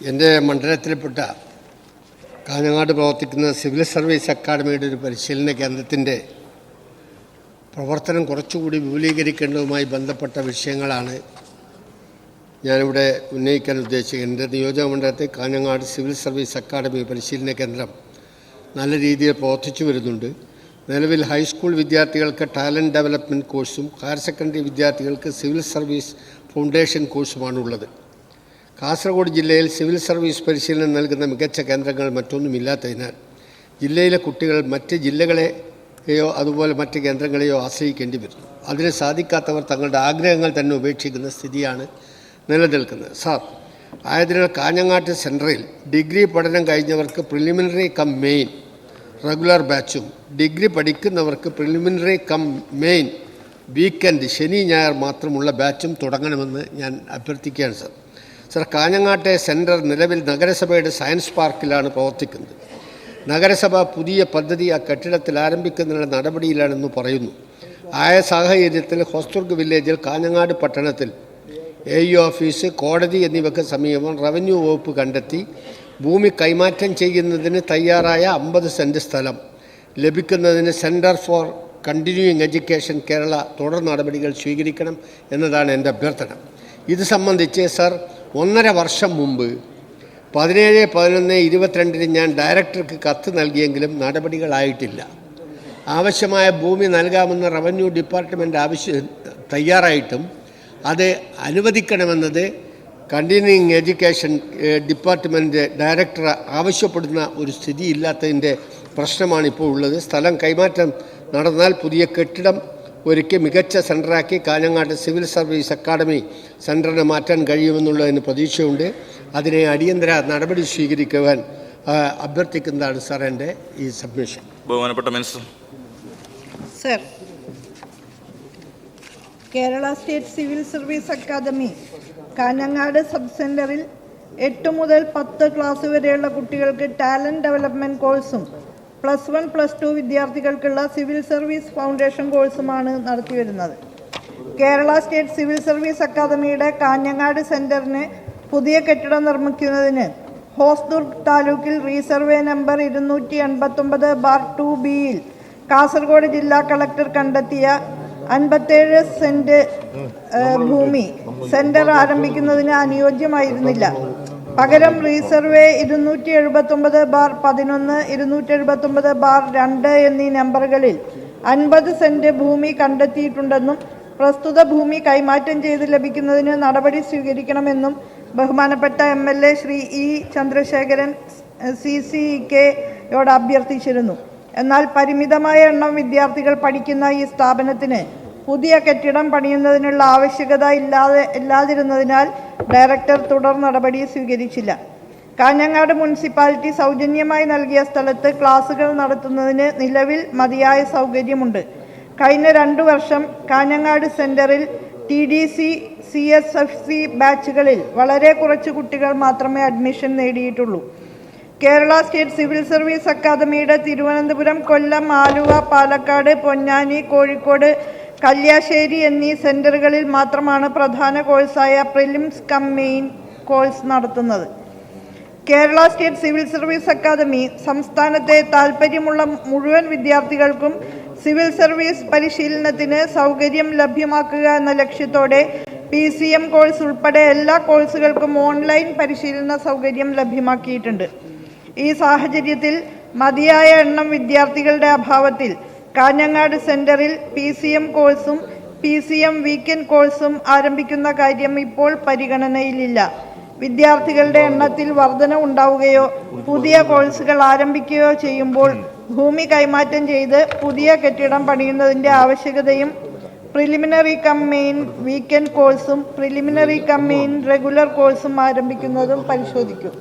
എന്റെ മണ്ഡലത്തിൽപ്പെട്ട കാഞ്ഞങ്ങാട് പ്രവർത്തിക്കുന്ന civil service അക്കാഡമിയുടെ ഒരു പരിശീലന കേന്ദ്രത്തിന്റെ പ്രവർത്തനം കുറച്ചുകൂടി വിപുലീകരിക്കേണ്ടതുമായി ബന്ധപ്പെട്ട വിഷയങ്ങളാണ് ഞാനിവിടെ ഉന്നയിക്കാൻ ഉദ്ദേശിക്കുന്നത് എന്റെ നിയോജകമണ്ഡലത്തിൽ കാഞ്ഞങ്ങാട് സിവിൽ സർവീസ് അക്കാഡമി പരിശീലന കേന്ദ്രം നല്ല രീതിയിൽ പ്രവർത്തിച്ചു വരുന്നുണ്ട്. നിലവിൽ ഹൈസ്കൂൾ വിദ്യാർത്ഥികൾക്ക് ടാലന്റ് ഡെവലപ്മെന്റ് കോഴ്സും ഹയർ സെക്കൻഡറി വിദ്യാർത്ഥികൾക്ക് സിവിൽ സർവീസ് ഫൗണ്ടേഷൻ കോഴ്സുമാണുള്ളത് കാസർഗോഡ് ജില്ലയിൽ സിവിൽ സർവീസ് പരിശീലനം നൽകുന്ന മികച്ച കേന്ദ്രങ്ങൾ മറ്റൊന്നുമില്ലാത്തതിനാൽ ജില്ലയിലെ കുട്ടികൾ മറ്റ് ജില്ലകളെയോ അതുപോലെ മറ്റ് കേന്ദ്രങ്ങളെയോ ആശ്രയിക്കേണ്ടി വരുന്നു. അതിന് സാധിക്കാത്തവർ തങ്ങളുടെ ആഗ്രഹങ്ങൾ തന്നെ ഉപേക്ഷിക്കുന്ന സ്ഥിതിയാണ് നിലനിൽക്കുന്നത്. സാർ ആയതിനാൽ കാഞ്ഞങ്ങാട്ട് സെൻട്രയിൽ ഡിഗ്രി പഠനം കഴിഞ്ഞവർക്ക് പ്രിലിമിനറി കം മെയിൻ റെഗുലർ ബാച്ചും ഡിഗ്രി പഠിക്കുന്നവർക്ക് പ്രിലിമിനറി കം മെയിൻ വീക്കെൻഡ് ശനി ഞായർ മാത്രമുള്ള ബാച്ചും തുടങ്ങണമെന്ന് ഞാൻ അഭ്യർത്ഥിക്കുകയാണ് സാർ. സർ കാഞ്ഞങ്ങാട്ടെ സെന്റർ നിലവിൽ നഗരസഭയുടെ സയൻസ് പാർക്കിലാണ് പ്രവർത്തിക്കുന്നത്. നഗരസഭ പുതിയ പദ്ധതി ആ കെട്ടിടത്തിൽ ആരംഭിക്കുന്നതിനുള്ള നടപടിയിലാണെന്ന് പറയുന്നു. ആയ സാഹചര്യത്തിൽ ഹോസ്തുർഗ് വില്ലേജിൽ കാഞ്ഞങ്ങാട് പട്ടണത്തിൽ എ ഇ ഓഫീസ് കോടതി എന്നിവയ്ക്ക് സമീപം റവന്യൂ വകുപ്പ് കണ്ടെത്തി ഭൂമി കൈമാറ്റം ചെയ്യുന്നതിന് തയ്യാറായ അമ്പത് സെന്റ് സ്ഥലം. ലഭിക്കുന്നതിന് centre for continuing education Kerala തുടർ നടപടികൾ സ്വീകരിക്കണം എന്നതാണ് എന്റെ അഭ്യർത്ഥന. ഇത് സംബന്ധിച്ച് സർ ഒന്നര വർഷം മുമ്പ് പതിനേഴ് പതിനൊന്ന് ഇരുപത്തിരണ്ടിന് ഞാൻ ഡയറക്ടർക്ക് കത്ത് നൽകിയെങ്കിലും നടപടികളായിട്ടില്ല. ആവശ്യമായ ഭൂമി നൽകാമെന്ന് റവന്യൂ ഡിപ്പാർട്ട്മെന്റ് ആവശ്യം തയ്യാറായിട്ടും അത് അനുവദിക്കണമെന്നത് കണ്ടിന്യൂയിങ് എഡ്യൂക്കേഷൻ ഡിപ്പാർട്ട്മെന്റ് ഡയറക്ടർ ആവശ്യപ്പെടുന്ന ഒരു സ്ഥിതി ഇല്ലാത്തതിന്റെ പ്രശ്നമാണ് ഇപ്പോൾ ഉള്ളത്. സ്ഥലം കൈമാറ്റം നടന്നാൽ പുതിയ കെട്ടിടം ഒരുക്കി മികച്ച സെന്ററാക്കി കാഞ്ഞങ്ങാട്ട് സിവിൽ സർവീസ് അക്കാഡമി സെന്ററിനെ മാറ്റാൻ കഴിയുമെന്നുള്ളതിന് പ്രതീക്ഷയുണ്ട്. അതിനെ അടിയന്തര നടപടി സ്വീകരിക്കുവാൻ അഭ്യർത്ഥിക്കുന്നതാണ് സാർ എന്റെ ഈ സബ്മിഷൻ. ബഹുമാനപ്പെട്ട minister. Sir Kerala state civil service academy Kanhangad sub സെന്ററിൽ എട്ട് മുതൽ പത്ത് ക്ലാസ് വരെയുള്ള കുട്ടികൾക്ക് ടാലന്റ് ഡെവലപ്മെന്റ് കോഴ്സും പ്ലസ് വൺ പ്ലസ് ടു വിദ്യാർത്ഥികൾക്കുള്ള സിവിൽ സർവീസ് ഫൗണ്ടേഷൻ കോഴ്സുമാണ് നടത്തിവരുന്നത് കേരള സ്റ്റേറ്റ് സിവിൽ സർവീസ് അക്കാദമിയുടെ കാഞ്ഞങ്ങാട് സെന്ററിന് പുതിയ കെട്ടിടം നിർമ്മിക്കുന്നതിന് ഹോസ്ദുർഗ് താലൂക്കിൽ റീസർവേ നമ്പർ ഇരുന്നൂറ്റി എൺപത്തൊമ്പത് ബാർ ടു ബിയിൽ കാസർഗോഡ് ജില്ലാ കളക്ടർ കണ്ടെത്തിയ അൻപത്തേഴ് സെന്റ് ഭൂമി സെന്റർ ആരംഭിക്കുന്നതിന് അനുയോജ്യമായിരുന്നില്ല. പകരം റീസർവേ ഇരുന്നൂറ്റി എഴുപത്തൊമ്പത് ബാർ പതിനൊന്ന് ഇരുന്നൂറ്റി എഴുപത്തൊമ്പത് ബാർ രണ്ട് എന്നീ നമ്പറുകളിൽ അൻപത് സെന്റ് ഭൂമി കണ്ടെത്തിയിട്ടുണ്ടെന്നും പ്രസ്തുത ഭൂമി കൈമാറ്റം ചെയ്ത് ലഭിക്കുന്നതിന് നടപടി സ്വീകരിക്കണമെന്നും ബഹുമാനപ്പെട്ട M L A Shri E Chandrasekharan C C കെയോട് അഭ്യർത്ഥിച്ചിരുന്നു. എന്നാൽ പരിമിതമായ എണ്ണം വിദ്യാർത്ഥികൾ പഠിക്കുന്ന ഈ സ്ഥാപനത്തിന് പുതിയ കെട്ടിടം പണിയുന്നതിനുള്ള ആവശ്യകത ഇല്ലാതെ ഇല്ലാതിരുന്നതിനാൽ ഡയറക്ടർ തുടർ നടപടി സ്വീകരിച്ചില്ല. കാഞ്ഞങ്ങാട് മുനിസിപ്പാലിറ്റി സൗജന്യമായി നൽകിയ സ്ഥലത്ത് ക്ലാസുകൾ നടത്തുന്നതിന് നിലവിൽ മതിയായ സൗകര്യമുണ്ട്. കഴിഞ്ഞ രണ്ടു വർഷം കാഞ്ഞങ്ങാട് സെന്ററിൽ T D C C S F C ബാച്ചുകളിൽ വളരെ കുറച്ച് കുട്ടികൾ മാത്രമേ അഡ്മിഷൻ നേടിയിട്ടുള്ളൂ. കേരള സ്റ്റേറ്റ് സിവിൽ സർവീസ് അക്കാദമിയുടെ തിരുവനന്തപുരം കൊല്ലം ആലുവ പാലക്കാട് പൊന്നാനി കോഴിക്കോട് കല്യാശ്ശേരി എന്നീ സെന്ററുകളിൽ മാത്രമാണ് പ്രധാന കോഴ്സായ പ്രിലിംസ് കം മെയിൻ കോഴ്സ് നടത്തുന്നത്. Kerala state civil service academy സംസ്ഥാനത്തെ താൽപ്പര്യമുള്ള മുഴുവൻ വിദ്യാർത്ഥികൾക്കും സിവിൽ സർവീസ് പരിശീലനത്തിന് സൗകര്യം ലഭ്യമാക്കുക എന്ന ലക്ഷ്യത്തോടെ പി സി എം കോഴ്സ് ഉൾപ്പെടെ എല്ലാ കോഴ്സുകൾക്കും ഓൺലൈൻ പരിശീലന സൗകര്യം ലഭ്യമാക്കിയിട്ടുണ്ട്. ഈ സാഹചര്യത്തിൽ മതിയായ എണ്ണം വിദ്യാർത്ഥികളുടെ അഭാവത്തിൽ കാഞ്ഞങ്ങാട് സെന്ററിൽ പി സി എം കോഴ്സും പി സി എം വീക്കെൻഡ് കോഴ്സും ആരംഭിക്കുന്ന കാര്യം ഇപ്പോൾ പരിഗണനയിലില്ല. വിദ്യാർത്ഥികളുടെ എണ്ണത്തിൽ വർധന ഉണ്ടാവുകയോ പുതിയ കോഴ്സുകൾ ആരംഭിക്കുകയോ ചെയ്യുമ്പോൾ ഭൂമി കൈമാറ്റം ചെയ്ത് പുതിയ കെട്ടിടം പണിയുന്നതിന്റെ ആവശ്യകതയും പ്രിലിമിനറി കം മെയിൻ വീക്കെൻഡ് കോഴ്സും പ്രിലിമിനറി കം മെയിൻ റെഗുലർ കോഴ്സും ആരംഭിക്കുന്നതും പരിശോധിക്കും.